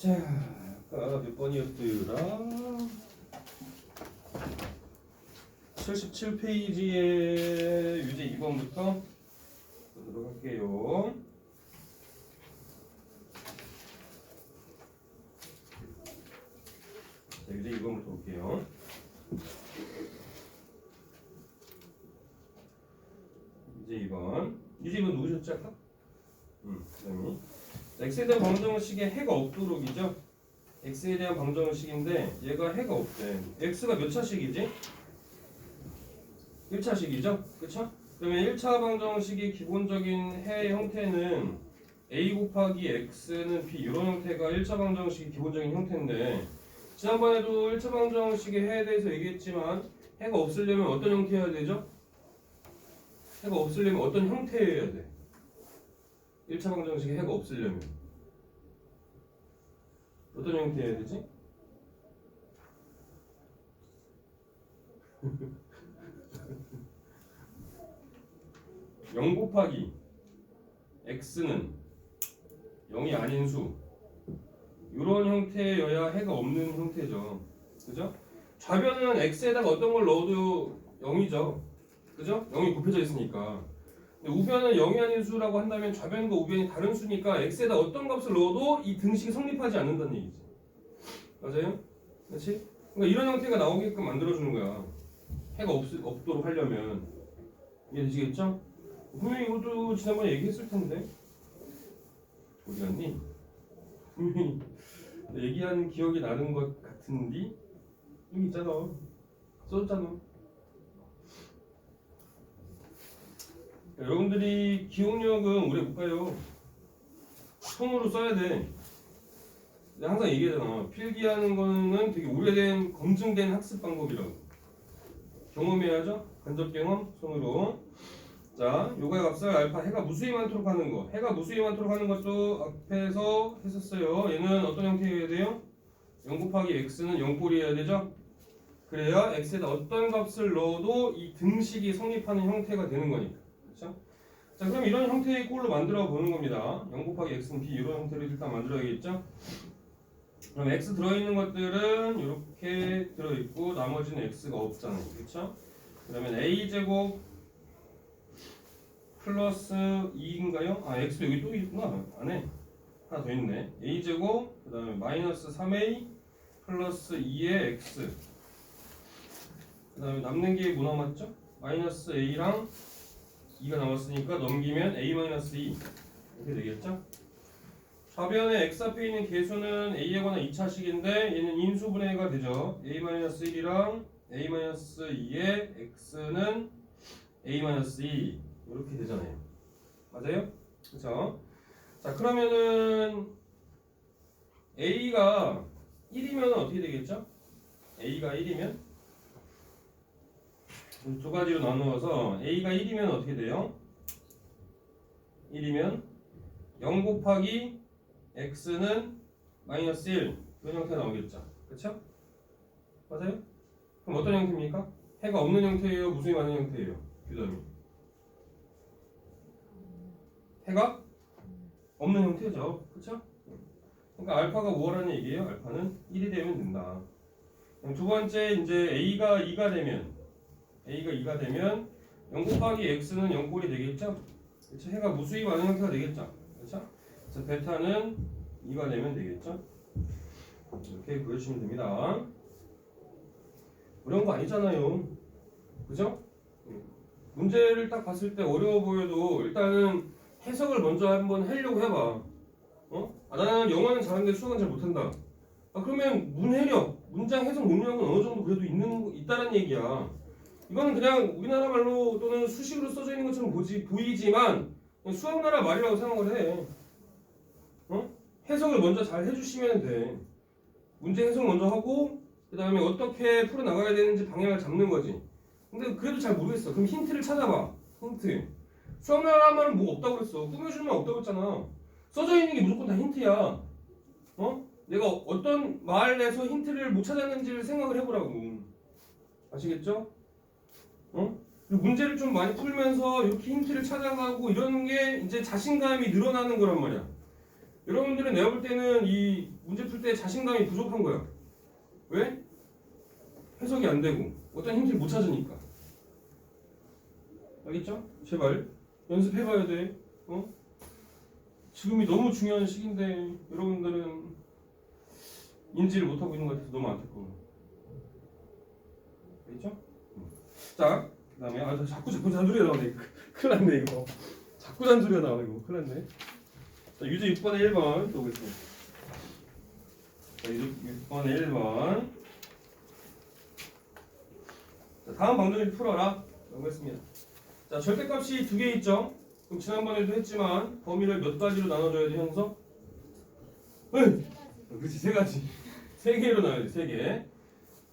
자, 아까 몇 번이었더라? 77페이지의 유제 2번부터 보도록 할게요. 자, 유제 2번부터 볼게요. 유제 2번. 유제 2번 누구셨죠? 아까? 음, 선생님이. 자, x에 대한 방정식에 해가 없도록이죠. x에 대한 방정식인데 얘가 해가 없대. x가 몇 차식이지? 1차식이죠? 그쵸? 그러면 1차 방정식의 기본적인 해 형태는 a 곱하기 x는 b 이런 형태가 1차 방정식의 기본적인 형태인데 지난번에도 1차 방정식의 해에 대해서 얘기했지만 해가 없으려면 어떤 형태여야 되죠? 해가 없으려면 어떤 형태여야 돼? 1차 방정식에 해가 없으려면 어떤 형태여야 되지? 영 곱하기 x는 0이 아닌 수 이런 형태여야 해가 없는 형태죠 그죠? 좌변은 x에다가 어떤 걸 넣어도 0이죠 그죠? 0이 곱해져 있으니까 우변은 0이 아닌 수라고 한다면 좌변과 우변이 다른 수니까 x에다 어떤 값을 넣어도 이 등식이 성립하지 않는다는 얘기지 맞아요? 그렇지? 그러니까 이런 형태가 나오게끔 만들어주는 거야 해가 없, 없도록 하려면 이해되시겠죠? 분명히 이것도 지난번에 얘기했을 텐데 어디 갔니? 분명히 얘기한 기억이 나는 것 같은데 여기 있잖아 써줬잖아 여러분들이 기억력은 오래 못 가요 손으로 써야 돼 내가 항상 얘기하잖아 필기하는 거는 되게 오래된 검증된 학습 방법이라고 경험해야죠 간접 경험 손으로 자, 요가의 값을 알파 해가 무수히 많도록 하는 거. 해가 무수히 많도록 하는 것도 앞에서 했었어요. 얘는 어떤 형태여야 돼요? 0 곱하기 x는 0꼴이어야 되죠? 그래야 x에다 어떤 값을 넣어도 이 등식이 성립하는 형태가 되는 거니까. 그렇죠? 자, 그럼 이런 형태의 꼴로 만들어 보는 겁니다. 0 곱하기 x는 b 이런 형태로 일단 만들어야겠죠? 그럼 x 들어있는 것들은 이렇게 들어있고 나머지는 x가 없잖아요. 그렇죠? 그러면 a 제곱 플러스 2인가요? 아 x 여기 또 있구나 안에 하나 더 있네 a 제곱 그 다음에 마이너스 3a 플러스 2의 x 그 다음에 남는 게 뭐 남았죠? 마이너스 a랑 2가 남았으니까 넘기면 a 마이너스 2 이렇게 되겠죠? 좌변에 x 앞에 있는 개수는 a에 관한 2차식인데 얘는 인수분해가 되죠 a 마이너스 1이랑 a 마이너스 2의 x는 a 마이너스 2 이렇게 되잖아요. 맞아요? 그렇죠? 자 그러면은 a가 1이면 어떻게 되겠죠? a가 1이면 두 가지로 나누어서 a가 1이면 어떻게 돼요? 1이면 0 곱하기 x는 마이너스 1 이런 형태가 나오겠죠. 그렇죠? 맞아요? 그럼 어떤 형태입니까? 해가 없는 형태예요? 무수히 많은 형태예요? 규점이 해가 없는 형태죠. 그렇죠? 그러니까 알파가 5라는 얘기예요. 알파는 1이 되면 된다. 두 번째 이제 a가 2가 되면 a가 2가 되면 0 곱하기 x는 0꼴이 되겠죠? 그렇죠? 해가 무수히 많은 형태가 되겠죠. 그렇죠? 그래서 베타는 2가 되면 되겠죠? 이렇게 구해주시면 됩니다. 어려운 거 아니잖아요. 그죠? 문제를 딱 봤을 때 어려워 보여도 일단은 해석을 먼저 한번 하려고 해봐. 어? 아, 나는 영어는 잘하는데 수학은 잘 못한다. 아, 그러면 문해력, 문장 해석 능력은 어느 정도 그래도 있는 있다는 얘기야. 이거는 그냥 우리나라 말로 또는 수식으로 써져 있는 것처럼 보지 보이지만 수학 나라 말이라고 생각을 해. 어? 해석을 먼저 잘 해주시면 돼. 문제 해석 먼저 하고 그 다음에 어떻게 풀어 나가야 되는지 방향을 잡는 거지. 근데 그래도 잘 모르겠어. 그럼 힌트를 찾아봐. 힌트. 수학 나라 말은 뭐 없다고 그랬어. 꾸며주는 말 없다고 했잖아. 써져 있는 게 무조건 다 힌트야. 어? 내가 어떤 말에서 힌트를 못 찾았는지를 생각을 해보라고. 아시겠죠? 어? 문제를 좀 많이 풀면서 이렇게 힌트를 찾아가고 이러는 게 이제 자신감이 늘어나는 거란 말이야. 여러분들은 내가 볼 때는 이 문제 풀 때 자신감이 부족한 거야. 왜? 해석이 안 되고 어떤 힌트를 못 찾으니까. 알겠죠? 제발 연습해봐야 돼. 어? 지금이 너무 중요한 시기인데 여러분들은 인지를 못하고 있는 것 같아서 너무 안타까워. 알겠죠? 응. 자, 그 다음에 아, 저 자꾸 자꾸 잔소리가 나오네. 큰일 났네 이거. 자꾸 잔소리가 나오네 이거. 큰일 났네. 자, 유제 6번에 1번 또 보겠습니다. 자, 유제 6번에 1번. 자, 다음 방정식 풀어라. 라고 했습니다. 자, 절대값이 두 개 있죠? 그럼 지난번에도 했지만 범위를 몇 가지로 나눠줘야 돼, 현서? 응! 그렇지, 세 가지. 세 개로 나눠야 돼, 세 개.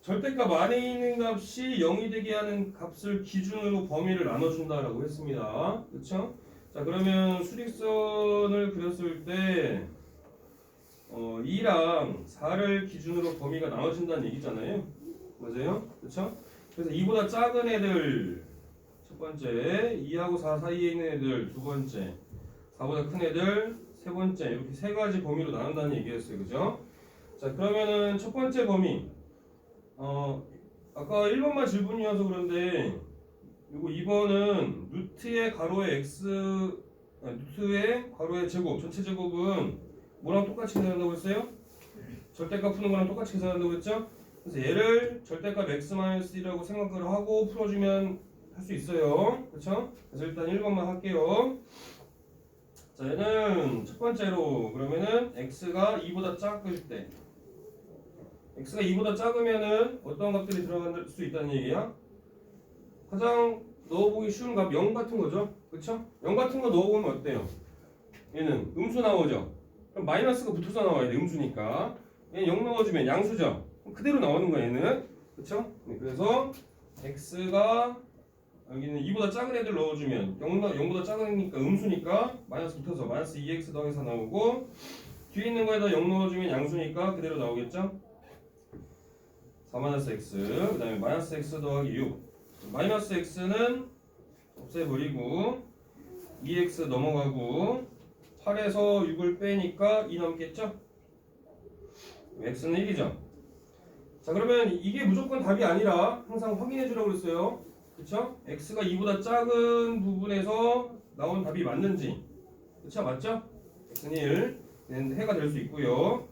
절대값 안에 있는 값이 0이 되게 하는 값을 기준으로 범위를 나눠준다라고 했습니다. 그렇죠? 자 그러면 수직선을 그렸을 때 어, 2랑 4를 기준으로 범위가 나눠진다는 얘기잖아요. 맞아요? 그렇죠? 그래서 2보다 작은 애들 첫 번째, 2하고 4 사이에 있는 애들 두 번째, 4보다 큰 애들 세 번째 이렇게 세 가지 범위로 나눈다는 얘기였어요. 그죠? 자 그러면은 첫 번째 범위 어 아까 1번만 질문이어서 그런데 요거 2번은 루트의 가로의 x 아, 루트의 가로의 제곱 전체 제곱은 뭐랑 똑같이 계산한다고 했어요? 절대값 푸는 거랑 똑같이 계산한다고 했죠? 그래서 얘를 절대값 x-1이라고 생각을 하고 풀어주면 할 수 있어요 그렇죠? 그래서 일단 1번만 할게요 자 얘는 첫 번째로 그러면은 x가 2보다 작을 때 x가 2보다 작으면은 어떤 값들이 들어갈 수 있다는 얘기야? 가장 넣어보기 쉬운 값 0 같은 거죠. 그쵸? 0 같은 거 넣어보면 어때요? 얘는 음수 나오죠? 그럼 마이너스가 붙어서 나와야 돼, 음수니까. 얘는 0 넣어주면 양수죠? 그럼 그대로 나오는 거야, 얘는. 그쵸? 네, 그래서 x가 여기는 2보다 작은 애들 넣어주면 0, 0보다 작으니까 음수니까 마이너스 붙어서 마이너스 2x 더해서 나오고 뒤에 있는 거에다 0 넣어주면 양수니까 그대로 나오겠죠? 4 마이너스 x 그 다음에 마이너스 x 더하기 6 마이너스 x는 없애버리고 2x 넘어가고 8에서 6을 빼니까 2 넘겠죠? x는 1이죠 자 그러면 이게 무조건 답이 아니라 항상 확인해 주라고 그랬어요 그쵸? x가 2보다 작은 부분에서 나온 답이 맞는지 그쵸? 맞죠? x는 1 해가 될 수 있고요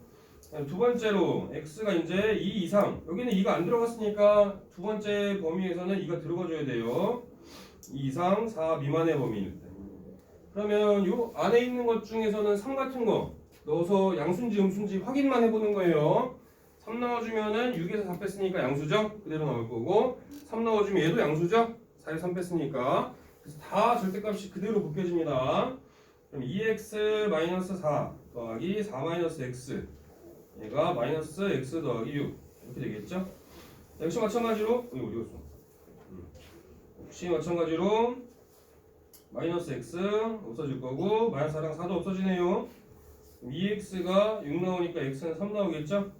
두 번째로 x가 이제 2 이상. 여기는 2가 안 들어갔으니까 두 번째 범위에서는 2가 들어가줘야 돼요. 2 이상 4 미만의 범위일 때 그러면 요 안에 있는 것 중에서는 3 같은 거 넣어서 양수인지 음수인지 확인만 해보는 거예요. 3 넣어주면은 6에서 4 뺐으니까 양수죠? 그대로 나올 거고. 3 넣어주면 얘도 양수죠? 4에서 3 뺐으니까. 그래서 다 절대값이 그대로 벗겨집니다. 그럼 2x-4 더하기 4-x 얘가 마이너스 x 더하기 6 이렇게 되겠죠? 역시 마찬가지로 이거 어디 갔어? 음. 역시 마찬가지로 마이너스 x 없어질 거고 마이너스 4랑 4도 없어지네요 2x가 6 나오니까 x는 3 나오겠죠?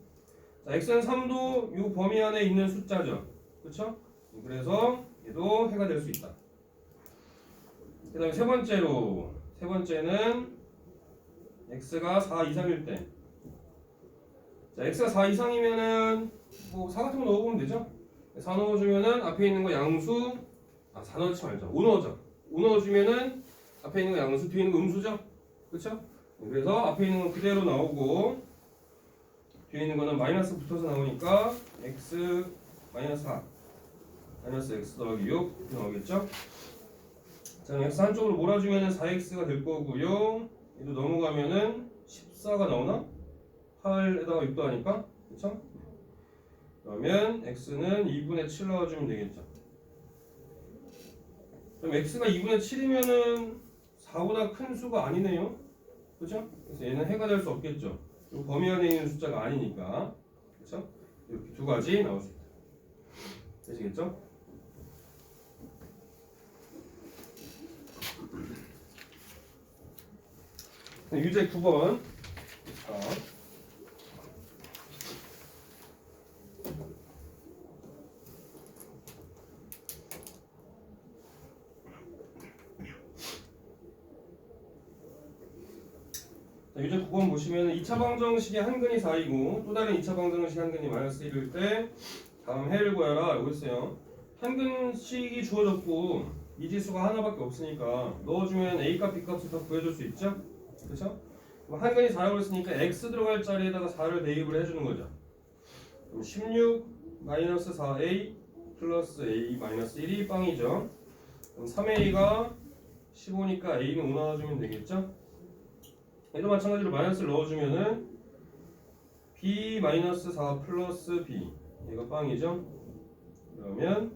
자, x는 3도 이 범위 안에 있는 숫자죠 그렇죠? 그래서 얘도 해가 될 수 있다 그 다음에 세 번째로 세 번째는 x가 4 이상일 때 자, x가 4 이상이면은 뭐 4 같은 거 넣어보면 되죠? 4 넣어주면은 앞에 있는 거 양수 아, 4 넣지 말자. 5 넣어줘. 5 넣어주면은 앞에 있는 거 양수, 뒤에 있는 거 음수죠? 그쵸? 그래서 앞에 있는 건 그대로 나오고 뒤에 있는 거는 마이너스 붙어서 나오니까 x 마이너스 4 마이너스 x 더하기 6 이렇게 나오겠죠? 자, x 한쪽으로 몰아주면은 4x가 될 거고요. 얘도 넘어가면은 14가 나오나? 8에다가 6도 하니까 그쵸? 그러면 x는 2분의 7 넣어주면 되겠죠 그럼 x가 2분의 7이면은 4보다 큰 수가 아니네요 그쵸? 그래서 얘는 해가 될 수 없겠죠 이 범위 안에 있는 숫자가 아니니까 그쵸? 이렇게 두 가지 나올 수 있다 되시겠죠? 유제 9번 자. 자, 유제 9번 보시면 2차 방정식의 한근이 4이고 또 다른 2차 방정식의 한근이 마이너스 1일 때 다음 해를 구하라 라고 했어요. 한근식이 주어졌고 이 지수가 하나밖에 없으니까 넣어주면 A값 B값을 다 구해줄 수 있죠? 그렇죠? 한근이 4라고 했으니까 X 들어갈 자리에다가 4를 대입을 해주는 거죠. 그럼 16 마이너스 4A 플러스 A 마이너스 1이 빵이죠. 그럼 3A가 15니까 A는 5 넣어주면 되겠죠? 얘도 마찬가지로 마이너스를 넣어주면은 B 마이너스 4 플러스 B 얘가 빵이죠? 그러면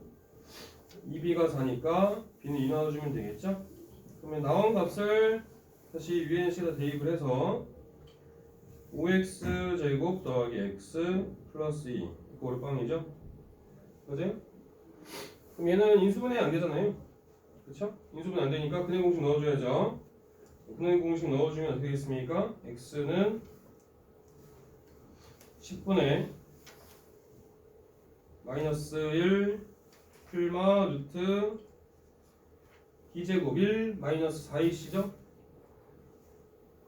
2B가 4니까 B는 2 넣어주면 되겠죠? 그러면 나온 값을 다시 UNC에다 대입을 해서 5x 제곱 더하기 x 플러스 2 이거를 빵이죠? 그지? 그럼 얘는 인수분해 안 되잖아요. 그쵸? 인수분해 안 되니까 근해 공식 넣어줘야죠. 근해 공식 넣어주면 어떻게 되겠습니까? x는 10분의 마이너스 1 필마 루트 b제곱 1 마이너스 4이시죠?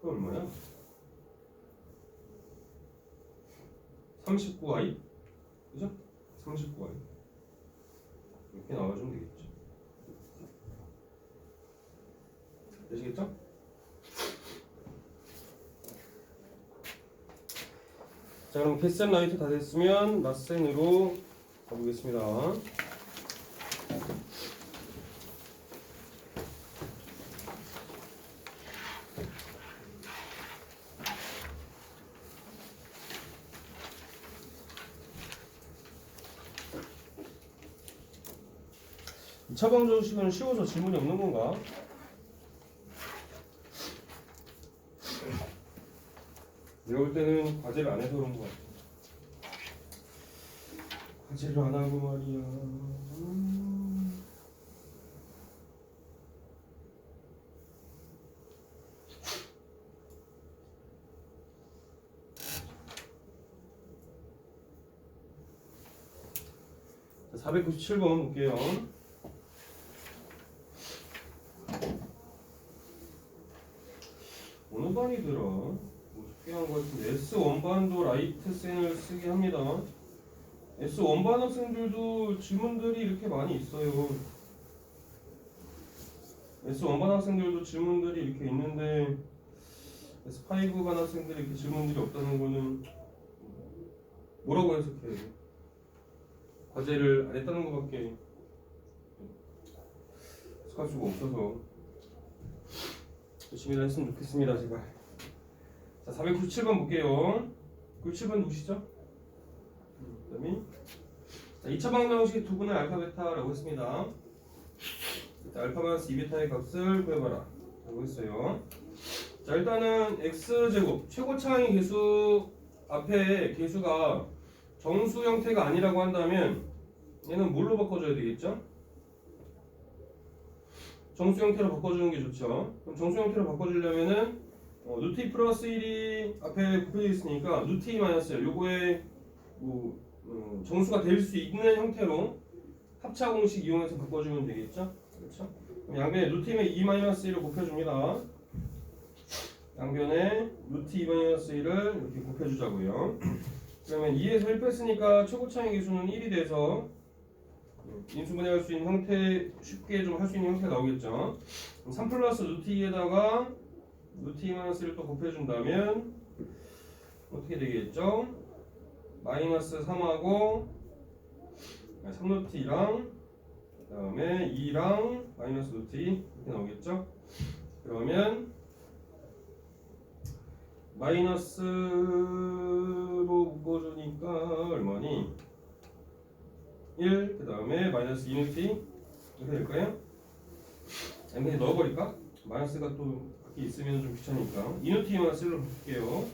그거 얼마야? 39i 그죠? 39i 이렇게 나와주면 되겠죠 되시겠죠? 자 그럼 개센 라이트 다 됐으면 라센으로 가보겠습니다 이 처방정식은 쉬워서 질문이 없는 건가? 볼 때는 과제를 안 해서 그런 거 같아. 과제를 안 하고 말이야. 음. 자, 497번 볼게요. 어느 반이더라? 뭐 특이한 것 같은데 S1반도 라이트 센을 쓰게 합니다. S1반 학생들도 질문들이 이렇게 많이 있어요. S1반 학생들도 질문들이 이렇게 있는데 S5 반 학생들이 이렇게 질문들이 없다는 거는 뭐라고 해석해야 돼? 과제를 안 했다는 것밖에 해석할 수가 없어서 열심히 했으면 좋겠습니다 제발 자 497번 볼게요 97번 누구시죠? 그 다음에 자 2차 방정식 두 분의 알파 베타라고 했습니다 일단 알파 마이너스 2베타의 값을 구해봐라 라고 했어요 자 일단은 x제곱 최고 차항의 개수 앞에 개수가 정수 형태가 아니라고 한다면 얘는 뭘로 바꿔줘야 되겠죠? 정수 형태로 바꿔주는 게 좋죠. 그럼 정수 형태로 바꿔주려면은 어, 루트 2 플러스 1이 앞에 곱해져 있으니까 루트 2 마이너스 1 요거에 뭐 음, 정수가 될 수 있는 형태로 합차 공식 이용해서 바꿔주면 되겠죠. 그렇죠? 양변에 루트 2에 2 마이너스 1을 곱해줍니다. 양변에 루트 2 마이너스 1을 이렇게 곱해주자고요. 그러면 2에서 1 뺐으니까 최고차의 기수는 1이 돼서 인수분해할 수 있는 형태 쉽게 좀 할 수 있는 형태가 나오겠죠. 그럼 3 플러스 루트 2에다가 루트 2 마이너스를 또 곱해준다면 어떻게 되겠죠? 마이너스 3하고 3루트 2랑 그 다음에 2랑 마이너스 루트 2 이렇게 나오겠죠? 그러면 마이너스로 묶어주니까 얼마니? 1, 그 다음에 마이너스 2루트 2 이렇게 될까요? 그냥 넣어버릴까? 마이너스가 또 있으면 좀 귀찮으니까. 2루트 2 마이너스 1로 볼게요.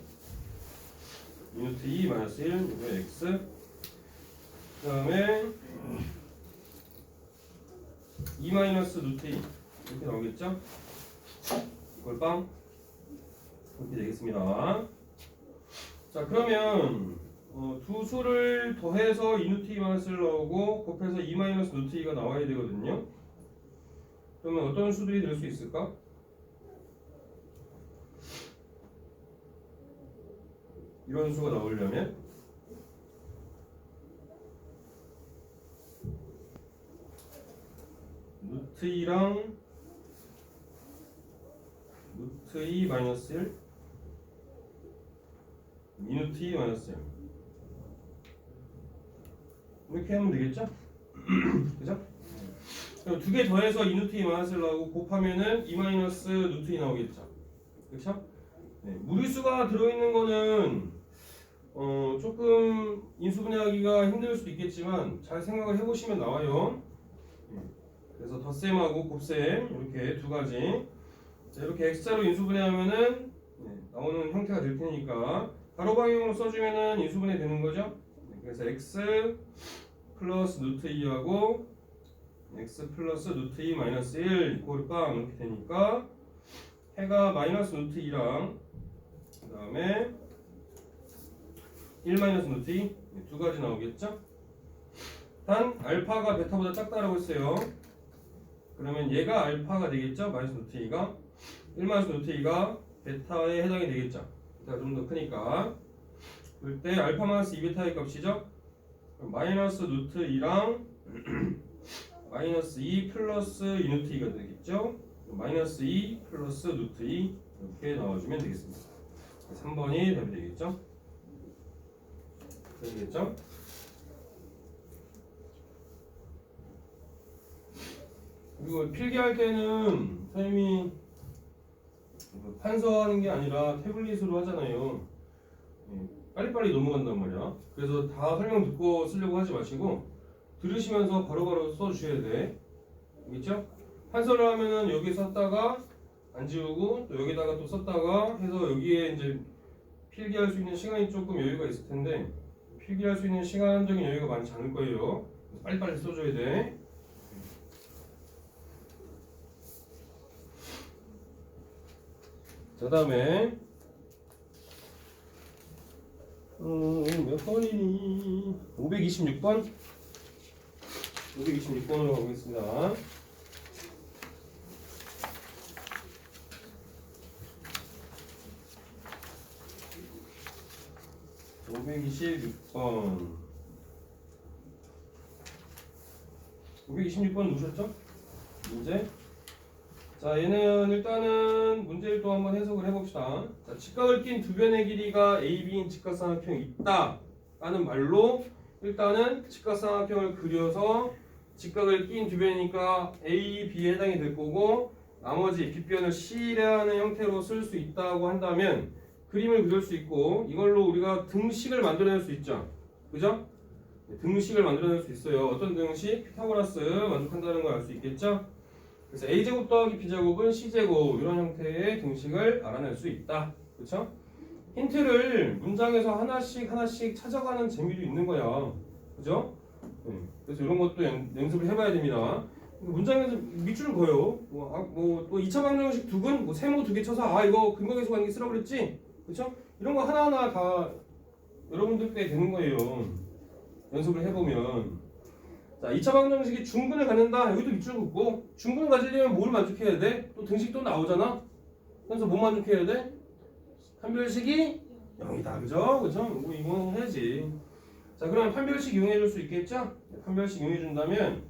2루트 2 마이너스 1 이거 x. 그 다음에 2 마이너스 루트 2 이렇게 나오겠죠? 이걸 빵. 이렇게 되겠습니다. 자 그러면 어, 두 수를 더해서 2루트 2 마이너스를 넣고 곱해서 2 마이너스 루트 2가 나와야 되거든요. 그러면 어떤 수들이 될 수 있을까? 이런 수가 나오려면 루트 2랑 루트 2 마이너스 1 미누트 2 마이너스 1 이렇게 하면 되겠죠? 그죠? 두 개 더해서 2누트 2 마이너스 1 나오고 곱하면은 2 마이너스 누트 2 나오겠죠? 그렇죠? 네, 무리수가 들어있는 거는 어, 조금 인수분해하기가 힘들 수도 있겠지만 잘 생각을 해보시면 나와요. 네, 그래서 덧셈하고 곱셈 이렇게 두 가지. 자, 이렇게 x자로 인수분해하면은 네, 나오는 형태가 될 테니까 가로 방향으로 써주면은 인수분해 되는 거죠. 네, 그래서 x 플러스 루트 2하고 x 플러스 루트 2 마이너스 1 이꼴 빵 이렇게 되니까 해가 마이너스 루트 2랑 그 다음에 1 마이너스 루트 2 두 가지 나오겠죠? 단 알파가 베타보다 작다라고 했어요. 그러면 얘가 알파가 되겠죠? 마이너스 루트 2가 1 마이너스 루트 2가 베타에 해당이 되겠죠? 베타가 좀 더 크니까 그럴 때 알파 마이너스 2베타의 값이죠? 마이너스 루트 2랑 마이너스 2 플러스 2 루트 2가 되겠죠? 마이너스 2 플러스 루트 2 이렇게 나와주면 되겠습니다. 3번이 답이 되겠죠? 되겠죠? 그리고 필기할 때는 선생님이 판서하는 게 아니라 태블릿으로 하잖아요. 예, 빨리빨리 넘어간단 말이야. 그래서 다 설명 듣고 쓰려고 하지 마시고 들으시면서 바로바로 써주셔야 돼. 알겠죠? 판서를 하면은 여기 썼다가 안 지우고 또 여기다가 또 썼다가 해서 여기에 이제 필기할 수 있는 시간이 조금 여유가 있을 텐데 필기할 수 있는 시간적인 여유가 많지 않을 거예요. 빨리빨리 써줘야 돼. 자 다음에 어, 몇 번이니? 526번 526번으로 가보겠습니다. (526번) 526번 누셨죠? 문제? 자 얘는 일단은 문제를 또 한번 해석을 해봅시다. 자 직각을 낀 두 변의 길이가 AB인 직각삼각형이 있다 라는 말로 일단은 직각삼각형을 그려서 직각을 낀 두 변이니까 A, B에 해당이 될 거고 나머지 빗변을 C라는 형태로 쓸 수 있다고 한다면 그림을 그릴 수 있고 이걸로 우리가 등식을 만들어낼 수 있죠 그죠? 네, 등식을 만들어낼 수 있어요 어떤 등식? 피타고라스 만족한다는 걸 알 수 있겠죠? 그래서 a제곱 더하기 b제곱은 c제곱 이런 형태의 등식을 알아낼 수 있다. 그렇죠? 힌트를 문장에서 하나씩 하나씩 찾아가는 재미도 있는 거야. 그죠? 네. 그래서 이런 것도 연, 연습을 해봐야 됩니다. 문장에서 밑줄을 그어요. 뭐, 아, 뭐 또 2차 방정식 두근 뭐 세모 두 개 쳐서 아 이거 근거계수 관계 그랬지? 그렇죠? 이런 거 하나하나 다 여러분들 때 되는 거예요. 연습을 해보면. 자, 2차 방정식이 중근을 갖는다. 여기도 밑줄 긋고 중근을 가지려면 뭘 만족해야 돼? 또 등식 또 나오잖아. 그래서 뭐 만족해야 돼? 판별식이 0이다. 그죠? 그죠? 뭐 이거는 해야지. 자, 그럼 판별식 이용해 줄 수 있겠죠? 네, 판별식 이용해 준다면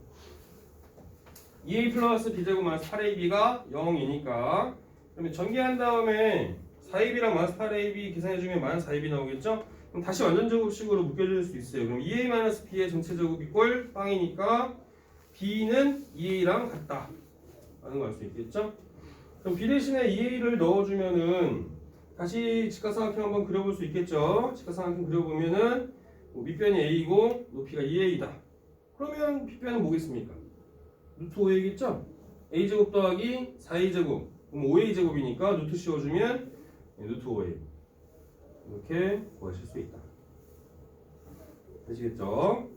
2a 플러스 b제곱 마이너스 8ab가 0이니까 그러면 전개한 다음에 4ab랑 마이너스 8ab 계산해 주면 마이너스 4ab 나오겠죠? 그럼 다시 완전 제곱식으로 묶여질 수 있어요. 그럼 2a-b의 전체 제곱 이꼴 빵이니까 b는 2a랑 같다. 라는 걸 알 수 있겠죠? 그럼 b 대신에 2a를 넣어주면은 다시 직각삼각형 한번 그려볼 수 있겠죠? 직각삼각형 그려보면은 뭐 밑변이 a이고 높이가 2a다. 그러면 빗변은 뭐겠습니까? 루트 5a겠죠? a제곱 더하기 4a제곱 그럼 5a제곱이니까 루트 씌워주면 루트 5a 이렇게 구하실 수 있다. 되시겠죠?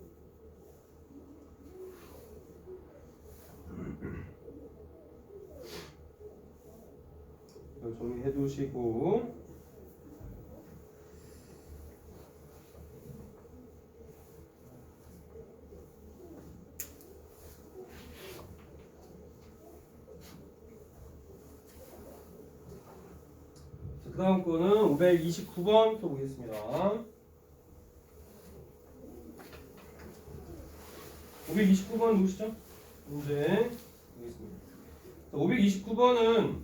이거 정리해 두시고 그 다음 거는 529번 또 보겠습니다. 529번 누구시죠? 문제 보겠습니다. 529번은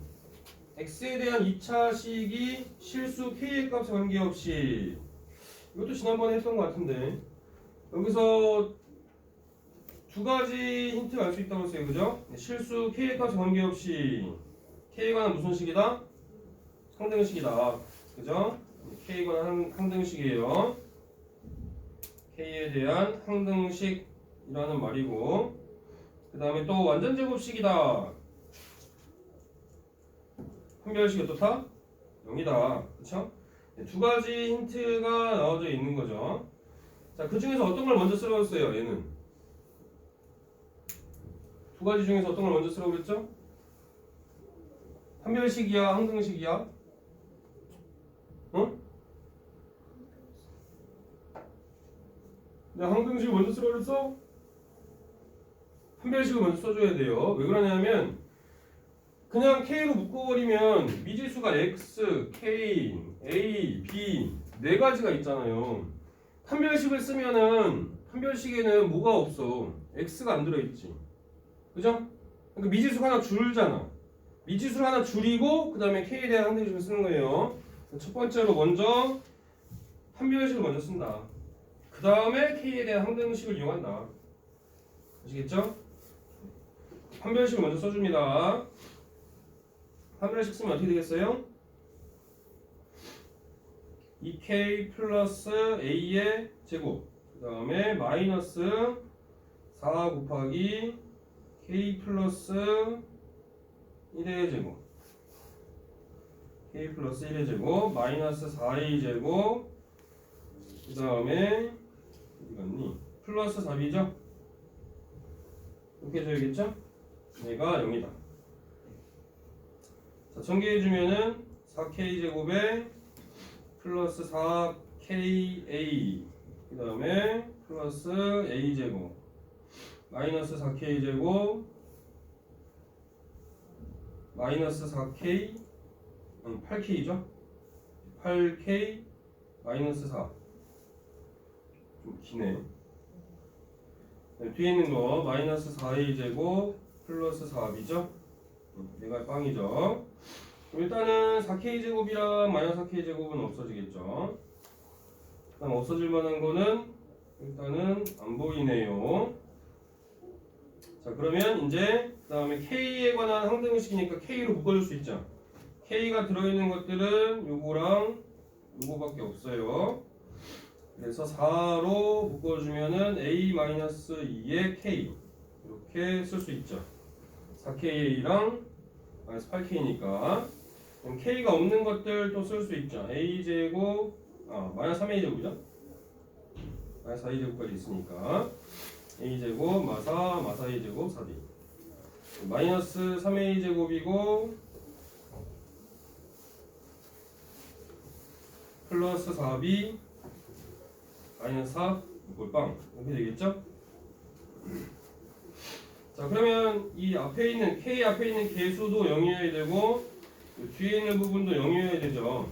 x에 대한 2차 식이 실수 k의 값에 관계없이 이것도 지난번에 했던 것 같은데 여기서 두 가지 힌트가 알 수 있다고 했어요. 그죠? 실수 k의 값에 관계없이 관한 무슨 식이다? 항등식이다. 그죠? 관한 항등식이에요. k에 대한 항등식이라는 말이고 그 다음에 또 완전 제곱식이다. 판별식이 어떻다? 0이다. 그쵸? 네, 두 가지 힌트가 나와져 있는 거죠. 자, 그 중에서 어떤 걸 먼저 쓰라고했어요, 얘는? 두 가지 중에서 어떤 걸 먼저 쓰라고 그랬죠? 판별식이야, 항등식이야? 어? 내가 항등식을 먼저 쓰라고 그랬어? 판별식을 먼저 써줘야 돼요. 왜 그러냐면 그냥 K로 묶어버리면 미지수가 X, K, A, B 네 가지가 있잖아요. 판별식을 쓰면은 판별식에는 뭐가 없어? X가 안 들어있지. 그죠? 그러니까 미지수가 하나 줄잖아. 미지수를 하나 줄이고 그 다음에 K에 대한 항등식을 쓰는 거예요. 첫 번째로 먼저 판별식을 먼저 쓴다. 그 다음에 K에 대한 항등식을 이용한다. 아시겠죠? 판별식을 먼저 써줍니다. 판별식 쓰면 어떻게 되겠어요? 2k 플러스 a의 제곱 그 다음에 마이너스 4 곱하기 k 플러스 1의 제곱 k 플러스 1의 제곱 마이너스 4a 제곱 그 다음에 어디 갔니? 플러스 4b죠? 이렇게 줘야겠죠? 얘가 0이다 자, 전개해주면은 4k 제곱에 플러스 4ka 그 다음에 플러스 a 제곱 마이너스 4k 제곱 마이너스 4k 음, 8k죠 8k 마이너스 4좀 기네 네, 뒤에 있는 거 마이너스 4a 제곱 플러스 4b죠 얘가 빵이죠 일단은 4k 제곱이랑 마이너스 4k 제곱은 없어지겠죠. 그다음 없어질 만한 거는 일단은 안 보이네요. 자 그러면 이제 그 다음에 k에 관한 항등식이니까 k로 묶어줄 수 있죠. k가 들어있는 것들은 요거랑 요거밖에 없어요. 그래서 4로 묶어주면은 a-2의 k 이렇게 쓸 수 있죠. 4k랑 마이너스 8k니까 그럼 k가 없는 것들 또쓸수 있죠. a 제곱 아 마이너스 3a 제곱이죠. 마이너스 4a 제곱까지 있으니까 a 제곱 마사 마사 a 제곱 4d 마이너스 3a 제곱이고 플러스 4b 마이너스 4 골빵 이렇게 되겠죠? 자 그러면 이 앞에 있는 k 앞에 있는 개수도 0이어야 되고 이 뒤에 있는 부분도 0이어야 되죠.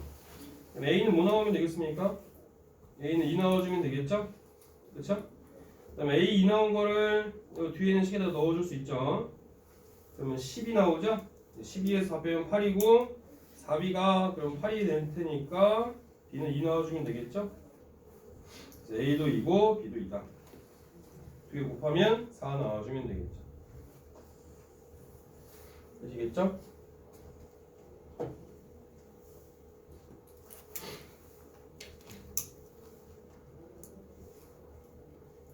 a는 뭐 나오면 되겠습니까? a는 2 넣어주면 되겠죠? 그렇죠? 그다음에 a 2 나온 거를 이 뒤에 있는 식에다 넣어줄 수 있죠. 그러면 10이 나오죠? 12에서 4 빼면 8이고 4b가 그럼 8이 될 테니까 b는 2 넣어주면 되겠죠? A도 2고 b도 2다. 두 개 곱하면 4 나와주면 되겠죠. 되시겠죠?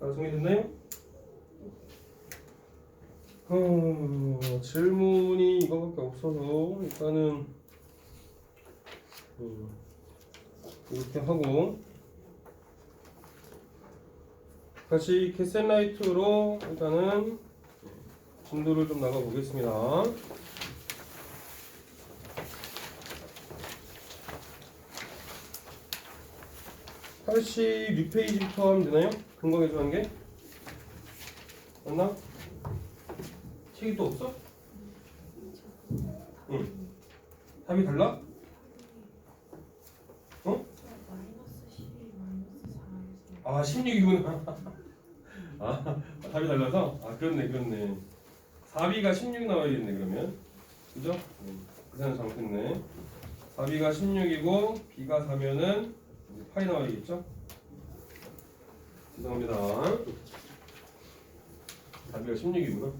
자, 정리됐나요? 어, 질문이 이거밖에 없어서 일단은 음, 이렇게 하고 다시 캐셀라이트로 일단은 진도를 좀 나가보겠습니다. 86페이지부터 하면 되나요? 금강에 서한 게? 맞나? 책이 또 없어? 응. 답이 달라? 어? 아, 16이구나. 아 답이 달라서 아 그렇네 그렇네. 4B가 16 나와야겠네 그러면 그죠? 음, 그 사람 잘못했네. 4B가 16이고 B가 4면은 파이 나와야겠죠? 죄송합니다. 4B가 16이구나.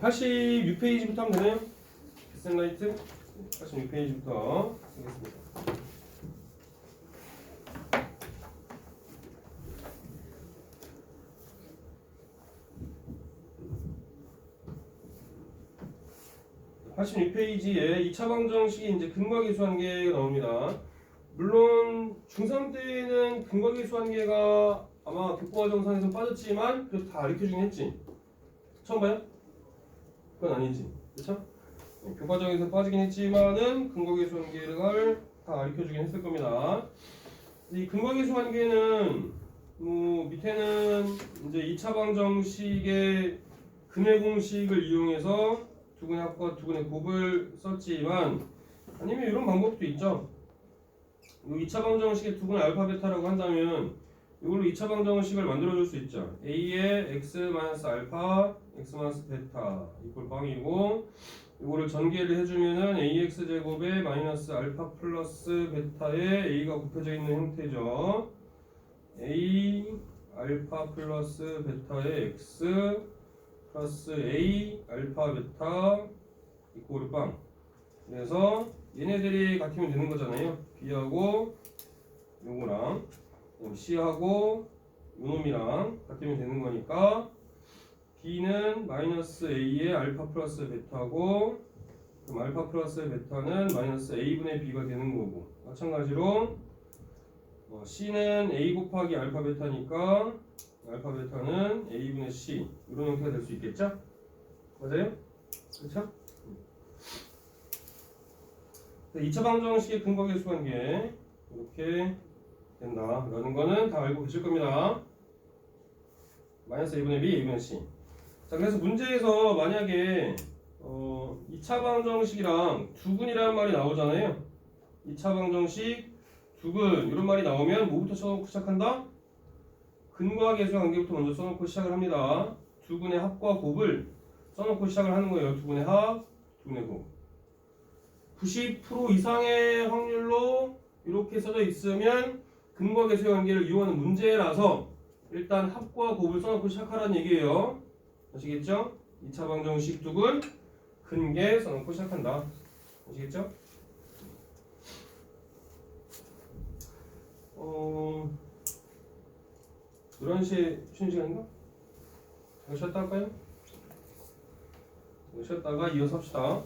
86페이지부터 하면 되나요? 샌라이트 86페이지부터 하겠습니다. (86) 페이지에 2차 방정식이 이제 근과계수 한계가 나옵니다. 물론 중3 때는 근과계수 한계가 아마 교과과 정상에서 빠졌지만 그래도 다 가르쳐주긴 했지. 처음 봐요? 그건 아니지. 그렇죠? 교과정에서 빠지긴 했지만은 근거계수 한계를 다 가르쳐주긴 했을 겁니다. 이 근거계수 한계는 뭐 밑에는 이제 2차 방정식의 근해 공식을 이용해서 두근의 합과 두근의 곱을 썼지만 아니면 이런 방법도 있죠. 이 2차 방정식의 두근의 알파 베타라고 한다면 이걸로 2차 방정식을 만들어 줄 수 있죠. a의 x 마이너스 알파 x 마이너스 베타 이꼴 빵이고 이거를 전개를 해주면은 ax 제곱에 마이너스 알파 플러스 베타에 a가 곱해져 있는 형태죠. a 알파 플러스 베타의 x 플러스 a 알파 베타 이꼴 빵. 그래서 얘네들이 같으면 되는 거잖아요. b하고 요거랑 C하고 요놈이랑 같으면 되는 거니까 B는 마이너스 A의 알파 플러스 베타고 그럼 알파 플러스 베타는 마이너스 A분의 B가 되는 거고 마찬가지로 어, C는 A 곱하기 알파 베타니까 알파 베타는 A분의 C 이런 형태가 될 수 있겠죠? 맞아요? 그렇죠? 2차 방정식의 근거 계수한 게 이렇게 된다라는 거는 다 알고 계실 겁니다. 마이너스 2분의 b, 2분의 c. 자, 그래서 문제에서 만약에 어, 2차 방정식이랑 두근이라는 말이 나오잖아요. 2차 방정식, 두근 이런 말이 나오면 뭐부터 시작한다? 근과 계수 관계부터 먼저 써놓고 시작을 합니다. 두근의 합과 곱을 써놓고 시작을 하는 거예요. 두근의 합, 두근의 곱. 90% 이상의 확률로 이렇게 써져 있으면 근과 계수의 관계를 이용하는 문제라서 일단 합과 곱을 써놓고 시작하라는 얘기예요. 아시겠죠? 2차 방정식 두근 근계 써놓고 시작한다. 아시겠죠? 어... 11시에 쉬는 시간인가? 잠깐 쉬었다 할까요? 쉬었다가 이어서 합시다.